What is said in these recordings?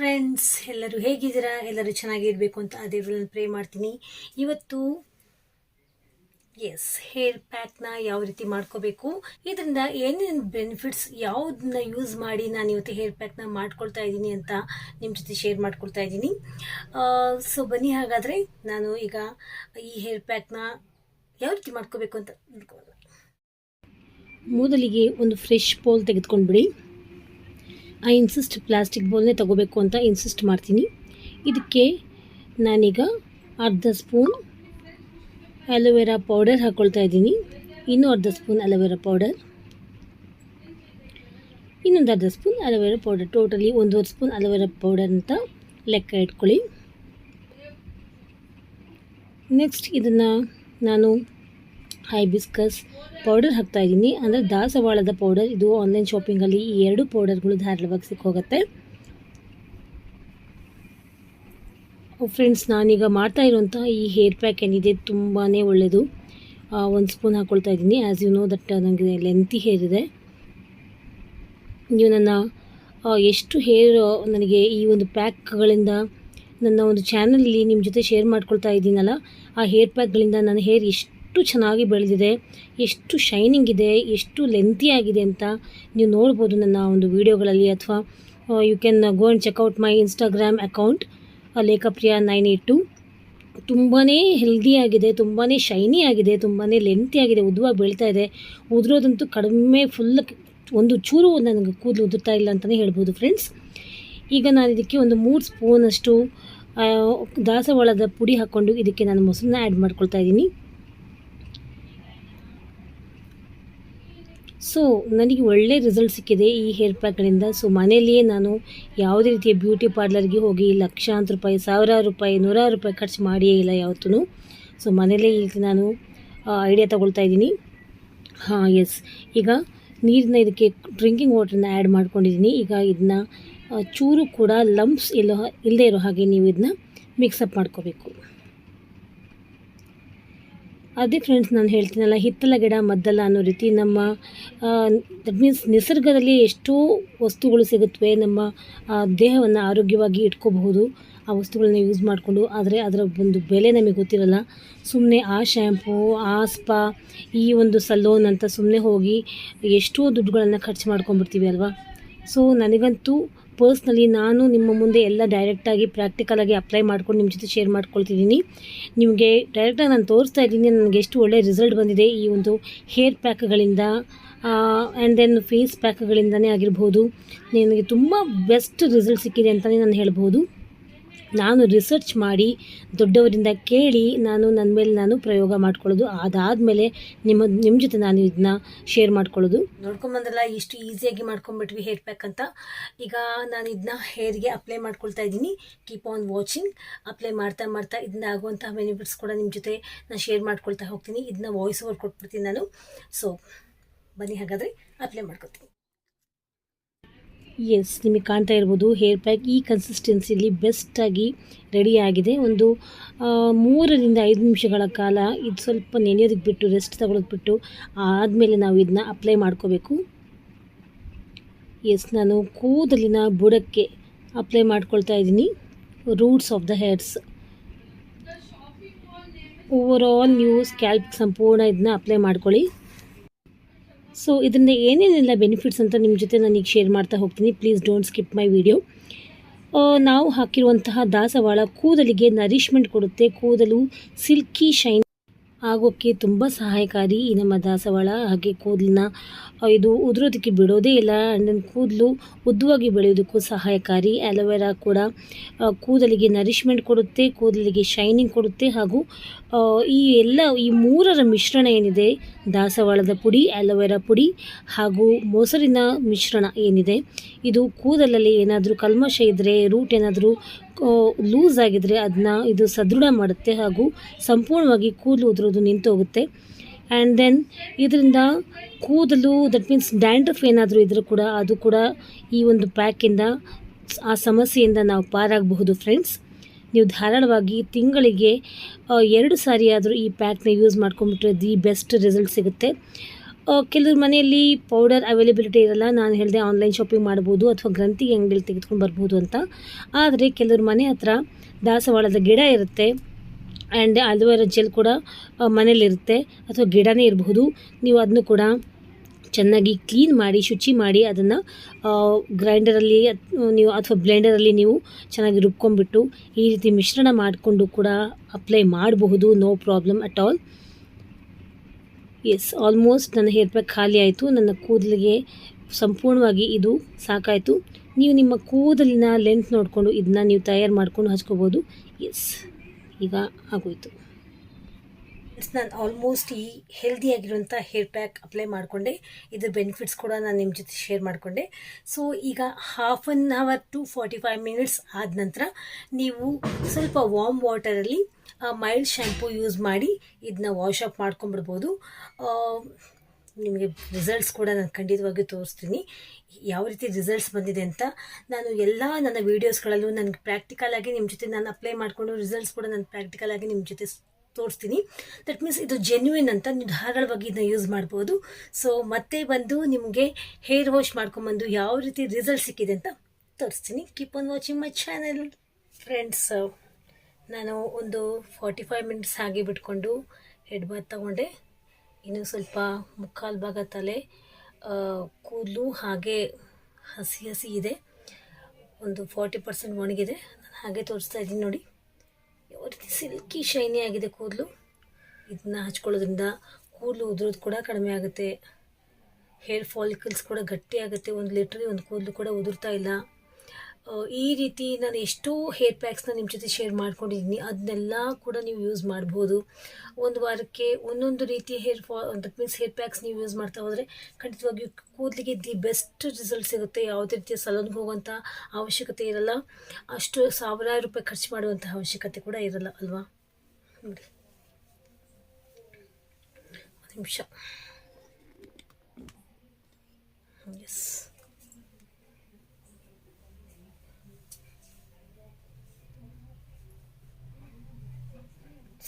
Friends ಎಲ್ಲರೂ ಹೇಗಿದ್ದೀರಾ? ಎಲ್ಲರೂ ಚೆನ್ನಾಗಿರಬೇಕು ಅಂತ ಆ ದೇವರನ್ನು ಪ್ರೇ ಮಾಡ್ತೀನಿ. ಇವತ್ತು ಎಸ್ ಹೇರ್ ಪ್ಯಾಕ್ನ ಯಾವ ರೀತಿ ಮಾಡ್ಕೋಬೇಕು? ಇದರಿಂದ ಏನೇನು ಬೆನಿಫಿಟ್ಸ್ ಯಾವುದನ್ನ ಯೂಸ್ ಮಾಡಿ ನಾನು ಇವತ್ತು ಹೇರ್ ಪ್ಯಾಕ್ನ ಮಾಡ್ಕೊಳ್ತಾ ಇದ್ದೀನಿ ಅಂತ ನಿಮ್ಮ ಜೊತೆ ಶೇರ್ ಮಾಡ್ಕೊಳ್ತಾ ಇದ್ದೀನಿ. ಸೊ ಬನ್ನಿ ಹಾಗಾದರೆ ನಾನು ಈಗ ಈ ಹೇರ್ ಪ್ಯಾಕ್ನ ಯಾವ ರೀತಿ ಮಾಡ್ಕೋಬೇಕು ಅಂತ ಮೊದಲಿಗೆ ಒಂದು ಫ್ರೆಶ್ ಪೋಲ್ ತೆಗೆದುಕೊಂಡ್ಬಿಡಿ. ಐ ಇನ್ಸಿಸ್ಟ್ ಪ್ಲಾಸ್ಟಿಕ್ ಬೌಲ್ನೇ ತಗೋಬೇಕು ಅಂತ ಇನ್ಸಿಸ್ಟ್ ಮಾಡ್ತೀನಿ. ಇದಕ್ಕೆ ನಾನೀಗ ಅರ್ಧ ಸ್ಪೂನ್ ಅಲೋವೆರಾ ಪೌಡರ್ ಹಾಕ್ಕೊಳ್ತಾ ಇದ್ದೀನಿ. ಇನ್ನೂ ಅರ್ಧ ಸ್ಪೂನ್ ಅಲೋವೆರಾ ಪೌಡರ್ ಇನ್ನೊಂದು ಅರ್ಧ spoon aloe vera powder totally ಒಂದೂವರೆ ಸ್ಪೂನ್ ಅಲೋವೆರಾ ಪೌಡರ್ ಅಂತ ಲೆಕ್ಕ ಇಟ್ಕೊಳ್ಳಿ. ನೆಕ್ಸ್ಟ್ ಇದನ್ನು ನಾನು ಹೈಬಿಸ್ಕಸ್ ಪೌಡರ್ ಹಾಕ್ತಾ ಇದ್ದೀನಿ ಅಂದರೆ ದಾಸವಾಳದ ಪೌಡರ್. ಇದು ಆನ್ಲೈನ್ ಶಾಪಿಂಗಲ್ಲಿ ಈ ಎರಡು ಪೌಡರ್ಗಳು ಧಾರಾಳವಾಗಿ ಸಿಕ್ಕೋಗುತ್ತೆ. ಫ್ರೆಂಡ್ಸ್ ನಾನೀಗ ಮಾಡ್ತಾ ಇರುವಂಥ ಈ ಹೇರ್ ಪ್ಯಾಕ್ ಏನಿದೆ ತುಂಬಾ ಒಳ್ಳೆಯದು ಒಂದು ಸ್ಪೂನ್ ಹಾಕ್ಕೊಳ್ತಾ ಇದ್ದೀನಿ ಆ್ಯಸ್ ಯು ನೋ ದಟ್ ನನಗೆ ಲೆಂತಿ ಹೇರ್ ಇದೆ. ನೀವು ನನ್ನ ಎಷ್ಟು ಹೇರ್ ನನಗೆ ಈ ಒಂದು ಪ್ಯಾಕ್ಗಳಿಂದ ನನ್ನ ಒಂದು ಚಾನಲಲ್ಲಿ ನಿಮ್ಮ ಜೊತೆ ಶೇರ್ ಮಾಡ್ಕೊಳ್ತಾ ಇದ್ದೀನಲ್ಲ ಆ ಹೇರ್ ಪ್ಯಾಕ್ಗಳಿಂದ ನನ್ನ ಹೇರ್ ಎಷ್ಟು ಚೆನ್ನಾಗಿ ಬೆಳೆದಿದೆ, ಎಷ್ಟು ಶೈನಿಂಗ್ ಇದೆ, ಎಷ್ಟು ಲೆಂತಿ ಆಗಿದೆ ಅಂತ ನೀವು ನೋಡ್ಬೋದು ನನ್ನ ಒಂದು ವೀಡಿಯೋಗಳಲ್ಲಿ ಅಥವಾ you can go and check out my Instagram account Lekhapriya nine eight two ತುಂಬಾ ಹೆಲ್ದಿ ಆಗಿದೆ ತುಂಬಾ ಶೈನಿ ಆಗಿದೆ ತುಂಬಾ ಲೆಂತಿ ಆಗಿದೆ ಉದ್ವಾಗಿ ಬೆಳೀತಾ ಇದೆ. ಉದುರೋದಂತೂ ಕಡಿಮೆ ಫುಲ್ ಒಂದು ಚೂರು ನನಗೆ ಕೂದಲು ಉದುರ್ತಾ ಇಲ್ಲ ಅಂತಲೇ ಹೇಳ್ಬೋದು ಫ್ರೆಂಡ್ಸ್ ಈಗ ನಾನು ಇದಕ್ಕೆ ಒಂದು ಮೂರು ಸ್ಪೂನಷ್ಟು ದಾಸವಾಳದ ಪುಡಿ ಹಾಕ್ಕೊಂಡು ಇದಕ್ಕೆ ನಾನು ಮೊಸರನ್ನ ಆ್ಯಡ್ ಮಾಡ್ಕೊಳ್ತಾ ಇದ್ದೀನಿ. ಸೊ ನನಗೆ ಒಳ್ಳೆ ರಿಸಲ್ಟ್ ಸಿಕ್ಕಿದೆ ಈ ಹೇರ್ ಪ್ಯಾಕ್ಗಳಿಂದ ಸೊ ಮನೆಯಲ್ಲಿಯೇ ನಾನು ಯಾವುದೇ ರೀತಿಯ ಬ್ಯೂಟಿ ಪಾರ್ಲರ್ಗೆ ಹೋಗಿ ಲಕ್ಷಾಂತರ ರೂಪಾಯಿ, ಸಾವಿರಾರು ರೂಪಾಯಿ, ನೂರಾರು ರೂಪಾಯಿ ಖರ್ಚು ಮಾಡಿಯೇ ಇಲ್ಲ ಯಾವತ್ತೂ ಸೊ ಮನೆಯಲ್ಲೇ ಈಗ ನಾನು ಐಡಿಯಾ ತಗೊಳ್ತಾ ಇದ್ದೀನಿ. ಹಾಂ ಎಸ್ ಈಗ ನೀರನ್ನ ಇದಕ್ಕೆ ಡ್ರಿಂಕಿಂಗ್ ವಾಟ್ರನ್ನ ಆ್ಯಡ್ ಮಾಡ್ಕೊಂಡಿದ್ದೀನಿ. ಈಗ ಇದನ್ನ ಚೂರು ಕೂಡ ಲಂಪ್ಸ್ ಇಲ್ಲೋ ಇಲ್ಲದೇ ಇರೋ ಹಾಗೆ ನೀವು ಇದನ್ನ ಮಿಕ್ಸಪ್ ಮಾಡ್ಕೋಬೇಕು. ಅದೇ ಫ್ರೆಂಡ್ಸ್ ನಾನು ಹೇಳ್ತೀನಲ್ಲ, ಹಿತ್ತಲ ಗಿಡ ಮದ್ದಲ್ಲ ಅನ್ನೋ ರೀತಿ ನಮ್ಮ ದಟ್ ಮೀನ್ಸ್ ನಿಸರ್ಗದಲ್ಲಿ ಎಷ್ಟೋ ವಸ್ತುಗಳು ಸಿಗುತ್ತವೆ ನಮ್ಮ ದೇಹವನ್ನು ಆರೋಗ್ಯವಾಗಿ ಇಟ್ಕೋಬಹುದು, ಆ ವಸ್ತುಗಳನ್ನ ಯೂಸ್ ಮಾಡಿಕೊಂಡು, ಆದರೆ ಅದರ ಒಂದು ಬೆಲೆ ನಮಗೆ ಗೊತ್ತಿರಲ್ಲ. ಸುಮ್ಮನೆ ಆ ಶ್ಯಾಂಪು ಆ ಸ್ಪಾ ಈ ಒಂದು ಸಲೋನ್ ಅಂತ ಸುಮ್ಮನೆ ಹೋಗಿ ಎಷ್ಟೋ ದುಡ್ಡುಗಳನ್ನು ಖರ್ಚು ಮಾಡ್ಕೊಂಡ್ಬಿಡ್ತೀವಿ ಅಲ್ವಾ? ಸೊ ನನಗಂತೂ ಪರ್ಸ್ನಲಿ ನಾನು ನಿಮ್ಮ ಮುಂದೆ ಎಲ್ಲ ಡೈರೆಕ್ಟಾಗಿ ಪ್ರಾಕ್ಟಿಕಲಾಗಿ ಅಪ್ಲೈ ಮಾಡ್ಕೊಂಡು ನಿಮ್ಮ ಜೊತೆ ಶೇರ್ ಮಾಡ್ಕೊಳ್ತಿದ್ದೀನಿ. ನಿಮಗೆ ಡೈರೆಕ್ಟಾಗಿ ನಾನು ತೋರಿಸ್ತಾ ಇದ್ದೀನಿ, ನನಗೆ ಎಷ್ಟು ಒಳ್ಳೆಯ ರಿಸಲ್ಟ್ ಬಂದಿದೆ ಈ ಒಂದು ಹೇರ್ ಪ್ಯಾಕ್ಗಳಿಂದ ಆ್ಯಂಡ್ ದೆನ್ ಫೇಸ್ ಪ್ಯಾಕ್ಗಳಿಂದನೇ ಆಗಿರ್ಬೋದು. ನನಗೆ ತುಂಬ ಬೆಸ್ಟ್ ರಿಸಲ್ಟ್ ಸಿಕ್ಕಿದೆ ಅಂತಲೇ ನಾನು ಹೇಳ್ಬೋದು. ನಾನು ರಿಸರ್ಚ್ ಮಾಡಿ ದೊಡ್ಡವರಿಂದ ಕೇಳಿ ನಾನು ನನ್ನ ಮೇಲೆ ನಾನು ಪ್ರಯೋಗ ಮಾಡ್ಕೊಳ್ಳೋದು. ಅದಾದಮೇಲೆ ನಿಮ್ಮ ನಿಮ್ಮ ಜೊತೆ ನಾನು ಇದನ್ನ ಶೇರ್ ಮಾಡ್ಕೊಳ್ಳೋದು. ನೋಡ್ಕೊಂಬಂದ್ರಲ್ಲ, ಇಷ್ಟು ಈಸಿಯಾಗಿ ಮಾಡ್ಕೊಂಬಿಟ್ವಿ ಹೇರ್ ಪ್ಯಾಕ್ ಅಂತ. ಈಗ ನಾನು ಇದನ್ನ ಹೇರ್ಗೆ ಅಪ್ಲೈ ಮಾಡ್ಕೊಳ್ತಾ ಇದ್ದೀನಿ. ಕೀಪ್ ಆನ್ ವಾಚಿಂಗ್ ಅಪ್ಲೈ ಮಾಡ್ತಾ ಮಾಡ್ತಾ ಇದನ್ನ ಆಗುವಂತಹ ಬೆನಿಫಿಟ್ಸ್ ಕೂಡ ನಿಮ್ಮ ಜೊತೆ ನಾನು ಶೇರ್ ಮಾಡ್ಕೊಳ್ತಾ ಹೋಗ್ತೀನಿ. ಇದನ್ನ ವಾಯ್ಸ್ ಓವರ್ ಕೊಟ್ಬಿಡ್ತೀನಿ ನಾನು. ಸೊ ಬನ್ನಿ ಹಾಗಾದರೆ ಅಪ್ಲೈ ಮಾಡ್ಕೊತೀನಿ. ಎಸ್ ನಿಮಗೆ ಕಾಣ್ತಾ ಇರ್ಬೋದು ಹೇರ್ ಪ್ಯಾಕ್ ಈ ಕನ್ಸಿಸ್ಟೆನ್ಸಿಲಿ ಬೆಸ್ಟಾಗಿ ರೆಡಿಯಾಗಿದೆ ಒಂದು ಮೂರರಿಂದ ಐದು ನಿಮಿಷಗಳ ಕಾಲ ಇದು ಸ್ವಲ್ಪ ನೆನೆಯೋದಕ್ಕೆ ಬಿಟ್ಟು ರೆಸ್ಟ್ ತಗೊಳೋದು ಬಿಟ್ಟು, ಆದಮೇಲೆ ನಾವು ಇದನ್ನ ಅಪ್ಲೈ ಮಾಡ್ಕೋಬೇಕು. ಎಸ್ ನಾನು ಕೂದಲಿನ ಬುಡಕ್ಕೆ ಅಪ್ಲೈ ಮಾಡ್ಕೊಳ್ತಾ ಇದ್ದೀನಿ. Roots of the hairs over all ನೀವು ಸ್ಕ್ಯಾಲ್ಪ್ ಸಂಪೂರ್ಣ ಇದನ್ನ ಅಪ್ಲೈ ಮಾಡ್ಕೊಳ್ಳಿ. ಸೊ ಇದರಿಂದ ಏನೇನೆಲ್ಲ ಬೆನಿಫಿಟ್ಸ್ ಅಂತ ನಿಮ್ಮ ಜೊತೆ ನಾನು ಈಗ ಶೇರ್ ಮಾಡ್ತಾ ಹೋಗ್ತೀನಿ. Please don't skip my video ನಾವು ಹಾಕಿರುವಂತಹ ದಾಸವಾಳ ಕೂದಲಿಗೆ ನರಿಶ್ಮೆಂಟ್ ಕೊಡುತ್ತೆ. ಕೂದಲು ಸಿಲ್ಕಿ ಶೈನ್ ಆಗೋಕ್ಕೆ ತುಂಬ ಸಹಾಯಕಾರಿ. ಈ ನಮ್ಮ ದಾಸವಾಳ ಹಾಗೆ ಕೂದಲನ್ನ ಇದು ಉದುರೋದಕ್ಕೆ ಬಿಡೋದೇ ಇಲ್ಲ. ಆ್ಯಂಡ್ ಕೂದಲು ಉದ್ದವಾಗಿ ಬೆಳೆಯೋದಕ್ಕೂ ಸಹಾಯಕಾರಿ. ಆಲೋವೆರಾ ಕೂಡ ಕೂದಲಿಗೆ ನರಿಶ್ಮೆಂಟ್ ಕೊಡುತ್ತೆ, ಕೂದಲಿಗೆ ಶೈನಿಂಗ್ ಕೊಡುತ್ತೆ ಹಾಗೂ ಈ ಎಲ್ಲ, ಈ ಮೂರರ ಮಿಶ್ರಣ ಏನಿದೆ? ದಾಸವಾಳದ ಪುಡಿ ಆಲೋವೆರಾ ಪುಡಿ ಹಾಗೂ ಮೊಸರಿನ ಮಿಶ್ರಣ ಏನಿದೆ? ಇದು ಕೂದಲಲ್ಲಿ ಏನಾದರೂ ಕಲ್ಮಶ ಇದ್ದರೆ ರೂಟ್ ಏನಾದರೂ ಲೂಸ್ ಆಗಿದ್ರೆ ಅದನ್ನ ಇದು ಸದೃಢ ಮಾಡುತ್ತೆ ಹಾಗೂ ಸಂಪೂರ್ಣವಾಗಿ ಕೂದಲು ಉದುರೋದು ನಿಂತೋಗುತ್ತೆ. ಆ್ಯಂಡ್ ದೆನ್ ಇದರಿಂದ ಕೂದಲು ದಟ್ ಮೀನ್ಸ್ ಡ್ಯಾಂಡ್ರಫ್ ಏನಾದರೂ ಇದ್ರೂ ಕೂಡ ಅದು ಕೂಡ ಈ ಒಂದು ಪ್ಯಾಕಿಂದ ಆ ಸಮಸ್ಯೆಯಿಂದ ನಾವು ಪಾರಾಗಬಹುದು ಫ್ರೆಂಡ್ಸ್ ನೀವು ಧಾರಾಳವಾಗಿ ತಿಂಗಳಿಗೆ ಎರಡು ಸಾರಿ ಆದರೂ ಈ ಪ್ಯಾಕ್ನ ಯೂಸ್ ಮಾಡ್ಕೊಂಬಿಟ್ರೆ ದಿ ಬೆಸ್ಟ್ ರಿಸಲ್ಟ್ ಸಿಗುತ್ತೆ. ಕೆಲವ್ರ ಮನೆಯಲ್ಲಿ ಪೌಡರ್ ಅವೈಲೇಬಿಲಿಟಿ ಇರಲ್ಲ, ನಾನು ಹೇಳಿದೆ ಆನ್ಲೈನ್ ಶಾಪಿಂಗ್ ಮಾಡ್ಬೋದು ಅಥವಾ ಗ್ರಂಥಿ ಅಂಗಡಿಯಲ್ಲಿ ತೆಗೆದುಕೊಂಡು ಬರ್ಬೋದು ಅಂತ. ಆದರೆ ಕೆಲವ್ರ ಮನೆ ಹತ್ರ ದಾಸವಾಳದ ಗಿಡ ಇರುತ್ತೆ ಆ್ಯಂಡ್ ಅಲೋವೆರಾ ಜೆಲ್ ಕೂಡ ಮನೇಲಿರುತ್ತೆ ಅಥವಾ ಗಿಡನೇ ಇರಬಹುದು. ನೀವು ಅದನ್ನು ಕೂಡ ಚೆನ್ನಾಗಿ ಕ್ಲೀನ್ ಮಾಡಿ, ಶುಚಿ ಮಾಡಿ ಅದನ್ನು ಗ್ರೈಂಡರಲ್ಲಿ ನೀವು ಅಥವಾ ಬ್ಲೆಂಡರಲ್ಲಿ ನೀವು ಚೆನ್ನಾಗಿ ರುಬ್ಕೊಂಡ್ಬಿಟ್ಟು ಈ ರೀತಿ ಮಿಶ್ರಣ ಮಾಡಿಕೊಂಡು ಕೂಡ ಅಪ್ಲೈ ಮಾಡಬಹುದು no problem at all yes almost ನನ್ನ ಹೇರ್ ಪ್ಯಾಕ್ ಖಾಲಿ ಆಯಿತು. ನನ್ನ ಕೂದಲಿಗೆ ಸಂಪೂರ್ಣವಾಗಿ ಇದು ಸಾಕಾಯಿತು. ನೀವು ನಿಮ್ಮ ಕೂದಲಿನ ಲೆಂತ್ ನೋಡಿಕೊಂಡು ಇದನ್ನ ನೀವು ತಯಾರು ಮಾಡಿಕೊಂಡು ಹಚ್ಕೋಬೋದು. ಎಸ್ ಈಗ ಆಗೋಯ್ತು. ನಾನು ಆಲ್ಮೋಸ್ಟ್ ಈ ಹೆಲ್ದಿಯಾಗಿರುವಂಥ ಹೇರ್ ಪ್ಯಾಕ್ ಅಪ್ಲೈ ಮಾಡಿಕೊಂಡೆ. ಇದ್ರ ಬೆನಿಫಿಟ್ಸ್ ಕೂಡ ನಾನು ನಿಮ್ಮ ಜೊತೆ ಶೇರ್ ಮಾಡಿಕೊಂಡೆ. ಸೊ ಈಗ half an hour to forty five minutes ಆದ ನಂತರ ನೀವು ಸ್ವಲ್ಪ ವಾಮ್ ವಾಟರಲ್ಲಿ ಮೈಲ್ಡ್ ಶ್ಯಾಂಪು ಯೂಸ್ ಮಾಡಿ ಇದನ್ನ ವಾಶ್ ಅಪ್ ಮಾಡ್ಕೊಂಡ್ಬಿಡ್ಬೋದು. ನಿಮಗೆ ರಿಸಲ್ಟ್ಸ್ ಕೂಡ ನಾನು ಖಂಡಿತವಾಗಿಯೂ ತೋರಿಸ್ತೀನಿ. ಯಾವ ರೀತಿ ರಿಸಲ್ಟ್ಸ್ ಬಂದಿದೆ ಅಂತ ನಾನು ಎಲ್ಲ ನನ್ನ ವೀಡಿಯೋಸ್ಗಳಲ್ಲೂ ನನಗೆ ಪ್ರಾಕ್ಟಿಕಲ್ ಆಗಿ ನಿಮ್ಮ ಜೊತೆ ನಾನು ಅಪ್ಲೈ ಮಾಡಿಕೊಂಡು ರಿಸಲ್ಟ್ಸ್ ಕೂಡ ನಾನು ಪ್ರಾಕ್ಟಿಕಲ್ ಆಗಿ ನಿಮ್ಮ ಜೊತೆ ತೋರಿಸ್ತೀನಿ. ದಟ್ ಮೀನ್ಸ್ ಇದು ಜೆನ್ಯೂನ್ ಅಂತ ನೀವು ಧಾರಾಳವಾಗಿ ಇದನ್ನ ಯೂಸ್ ಮಾಡ್ಬೋದು. ಸೊ ಮತ್ತೆ ಬಂದು ನಿಮಗೆ ಹೇರ್ ವಾಶ್ ಮಾಡ್ಕೊಂಬಂದು ಯಾವ ರೀತಿ ರಿಸಲ್ಟ್ ಸಿಕ್ಕಿದೆ ಅಂತ ತೋರಿಸ್ತೀನಿ. Keep on watching my channel friends ನಾನು ಒಂದು ಫಾರ್ಟಿ ಫೈವ್ ಮಿನಿಟ್ಸ್ ಹಾಗೆ ಬಿಟ್ಕೊಂಡು ಹೆಡ್ ಬಾತ್ ತಗೊಂಡೆ. ಇನ್ನು ಸ್ವಲ್ಪ ಮುಕ್ಕಾಲು ಭಾಗ ತಲೆ ಕೂದಲು ಹಾಗೆ ಹಸಿ ಹಸಿ ಇದೆ. ಒಂದು ಫಾರ್ಟಿ ಪರ್ಸೆಂಟ್ ಒಣಗಿದೆ. ನಾನು ಹಾಗೆ ತೋರಿಸ್ತಾ ಇದ್ದೀನಿ ನೋಡಿ. ಯಾವ ರೀತಿ ಸಿಲ್ಕಿ ಶೈನಿ ಆಗಿದೆ ಕೂದಲು. ಇದನ್ನ ಹಚ್ಕೊಳ್ಳೋದ್ರಿಂದ ಕೂದಲು ಉದುರೋದು ಕೂಡ ಕಡಿಮೆ ಆಗುತ್ತೆ. ಹೇರ್ ಫಾಲಿಕಲ್ಸ್ ಕೂಡ ಗಟ್ಟಿ ಆಗುತ್ತೆ. ಒಂದು ಲಿಟ್ರಿ ಒಂದು ಕೂದಲು ಕೂಡ ಉದುರ್ತಾ ಇಲ್ಲ. ಈ ರೀತಿ ನಾನು ಎಷ್ಟೋ ಹೇರ್ ಪ್ಯಾಕ್ಸ್ನ ನಿಮ್ಮ ಜೊತೆ ಶೇರ್ ಮಾಡ್ಕೊಂಡಿದ್ದೀನಿ. ಅದನ್ನೆಲ್ಲ ಕೂಡ ನೀವು ಯೂಸ್ ಮಾಡ್ಬೋದು. ಒಂದು ವಾರಕ್ಕೆ ಒಂದೊಂದು ರೀತಿಯ ಹೇರ್ ಫಾ ದಟ್ ಮೀನ್ಸ್ ಹೇರ್ ಪ್ಯಾಕ್ಸ್ ನೀವು ಯೂಸ್ ಮಾಡ್ತಾ ಹೋದರೆ ಖಂಡಿತವಾಗಿಯೂ ಕೂದಲಿಗೆ ದಿ ಬೆಸ್ಟ್ ರಿಸಲ್ಟ್ ಸಿಗುತ್ತೆ. ಯಾವುದೇ ರೀತಿಯ ಸಲೂನ್ಗೆ ಹೋಗುವಂಥ ಅವಶ್ಯಕತೆ ಇರಲ್ಲ. ಅಷ್ಟು ಸಾವಿರಾರು ರೂಪಾಯಿ ಖರ್ಚು ಮಾಡುವಂಥ ಅವಶ್ಯಕತೆ ಕೂಡ ಇರಲ್ಲ, ಅಲ್ವಾ? ನೋಡಿ. ನಿಮಿಷ. ಎಸ್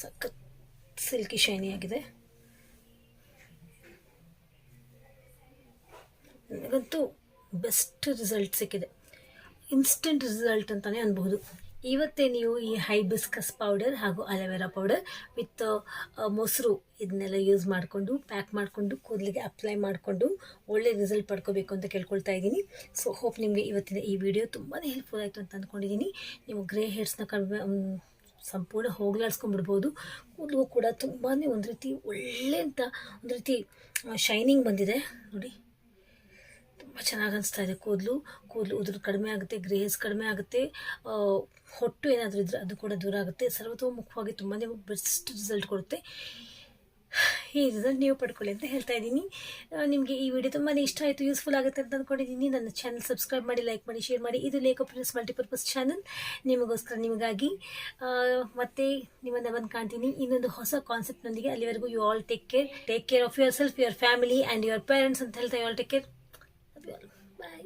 ಸಖತ್ ಸಿಲ್ಕಿ ಶೈನಿ ಆಗಿದೆ. ನನಗಂತೂ ಬೆಸ್ಟ್ ರಿಸಲ್ಟ್ ಸಿಕ್ಕಿದೆ. ಇನ್ಸ್ಟೆಂಟ್ ರಿಸಲ್ಟ್ ಅಂತಲೇ ಅನ್ಬೋದು. ಇವತ್ತೇ ನೀವು ಈ ಹೈಬಿಸ್ಕಸ್ ಪೌಡರ್ ಹಾಗೂ ಅಲೋವೆರಾ ಪೌಡರ್ ವಿತ್ ಮೊಸರು ಇದನ್ನೆಲ್ಲ ಯೂಸ್ ಮಾಡಿಕೊಂಡು, ಪ್ಯಾಕ್ ಮಾಡಿಕೊಂಡು, ಕೂದಲಿಗೆ ಅಪ್ಲೈ ಮಾಡಿಕೊಂಡು ಒಳ್ಳೆ ರಿಸಲ್ಟ್ ಪಡ್ಕೋಬೇಕು ಅಂತ ಕೇಳ್ಕೊಳ್ತಾ ಇದ್ದೀನಿ. ಸೊ ಹೋಪ್ ನಿಮಗೆ ಇವತ್ತಿನ ಈ ವಿಡಿಯೋ ತುಂಬಾ ಹೆಲ್ಪ್ಫುಲ್ ಆಯಿತು ಅಂತ ಅಂದ್ಕೊಂಡಿದ್ದೀನಿ ನೀವು ಗ್ರೇ ಹೇರ್ಸ್ನ ಕಡಿಮೆ ಸಂಪೂರ್ಣ ಹೋಗ್ಲಾಡ್ಸ್ಕೊಂಡ್ಬಿಡ್ಬೋದು. ಕೂದಲು ಕೂಡ ತುಂಬಾ ಒಂದು ರೀತಿ ಒಳ್ಳೆ ಅಂತ, ಒಂದು ರೀತಿ ಶೈನಿಂಗ್ ಬಂದಿದೆ. ನೋಡಿ, ತುಂಬ ಚೆನ್ನಾಗಿ ಅನಿಸ್ತಾ ಇದೆ ಕೂದಲು. ಕೂದಲು ಉದುರು ಕಡಿಮೆ ಆಗುತ್ತೆ ಗ್ರೇಸ್ ಕಡಿಮೆ ಆಗುತ್ತೆ. ಹೊಟ್ಟು ಏನಾದರೂ ಇದ್ದರೆ ಅದು ಕೂಡ ದೂರ ಆಗುತ್ತೆ. ಸರ್ವತೋಮುಖವಾಗಿ ತುಂಬಾ ಬೆಸ್ಟ್ ರಿಸಲ್ಟ್ ಕೊಡುತ್ತೆ. ಈ ರಿಸಲ್ಟ್ ನೀವು ಪಡ್ಕೊಳ್ಳಿ ಅಂತ ಹೇಳ್ತಾ ಇದ್ದೀನಿ. ನಿಮಗೆ ಈ ವಿಡಿಯೋ ತುಂಬಾ ಇಷ್ಟ ಆಯಿತು ಯೂಸ್ಫುಲ್ ಆಗುತ್ತೆ ಅಂತ ಅಂದ್ಕೊಂಡಿದ್ದೀನಿ ನನ್ನ ಚಾನಲ್ ಸಬ್ಸ್ಕ್ರೈಬ್ ಮಾಡಿ ಲೈಕ್ ಮಾಡಿ ಶೇರ್ ಮಾಡಿ. ಇದು ಲೇಖ ಪ್ರಿನ್ಸ್ ಮಲ್ಟಿಪರ್ಪಸ್ ಚಾನಲ್ ನಿಮಗೋಸ್ಕರ ನಿಮಗಾಗಿ. ಮತ್ತೆ ನಿಮ್ಮನ್ನು ಬಂದು ಕಾಣ್ತೀನಿ. ಇನ್ನೊಂದು ಹೊಸ ಕಾನ್ಸೆಪ್ಟ್ನೊಂದಿಗೆ ಅಲ್ಲಿವರೆಗೂ you all take care take care of yourself your family and your parents ಅಂತ ಹೇಳ್ತಾ you all take care bye